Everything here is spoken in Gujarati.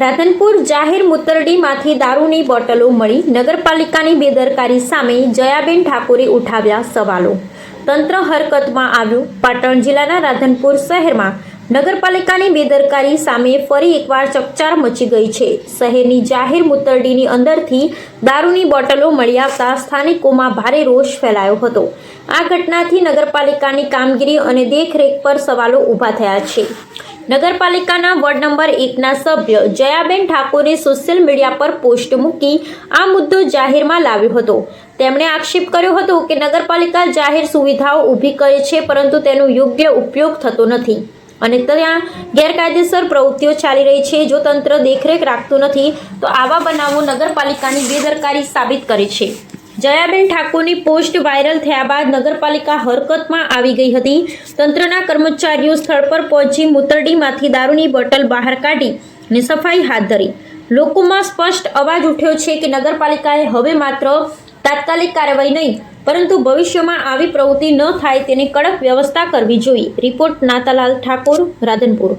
રાધનપુર જાહેર મુતરડીમાંથી દારૂની બોટલો મળી નગરપાલિકાની બેદરકારી સામે જયાબેન ઠાકોરે ઉઠાવ્યા સવાલો. તંત્ર હરકતમાં આવ્યું. પાટણ જિલ્લાના રાધનપુર શહેરમાં નગરપાલિકાની બેદરકારી સામે ફરી એકવાર ચકચાર મચી ગઈ છે. શહેરની જાહેર મુતરડીની અંદરથી દારૂની બોટલો મળી આવતા સ્થાનિકોમાં ભારે રોષ ફેલાયો હતો. આ ઘટનાથી નગરપાલિકાની કામગીરી અને દેખરેખ પર સવાલો ઊભા થયા છે. નગરપાલિકાના વોર્ડ નંબર એકના સભ્ય જયાબેન ઠાકોરે સોશિયલ મીડિયા પર પોસ્ટ મૂકી આ મુદ્દો જાહેરમાં લાવ્યો હતો. તેમણે આક્ષેપ કર્યો હતો કે નગરપાલિકા જાહેર સુવિધાઓ ઊભી કરે છે, પરંતુ તેનો યોગ્ય ઉપયોગ થતો નથી અને ત્યાં ગેરકાયદેસર પ્રવૃત્તિઓ ચાલી રહી છે. જો તંત્ર દેખરેખ રાખતું નથી, તો આવા બનાવો નગરપાલિકાની બેદરકારી સાબિત કરે છે. જયાબેન ઠાકોરની પોસ્ટ વાયરલ થયા બાદ નગરપાલિકા હરકતમાં આવી ગઈ હતી. તંત્રના કર્મચારીઓ સ્થળ પર પહોંચી મૂતરડીમાંથી દારૂની બોટલ બહાર કાઢી અને સફાઈ હાથ ધરી. લોકોમાં સ્પષ્ટ અવાજ ઉઠ્યો છે કે નગરપાલિકાએ હવે માત્ર તાત્કાલિક કાર્યવાહી નહીં, પરંતુ ભવિષ્યમાં આવી પ્રવૃત્તિ ન થાય તેની કડક વ્યવસ્થા કરવી જોઈએ. રિપોર્ટ નાતાલાલ ઠાકોર, રાધનપુર.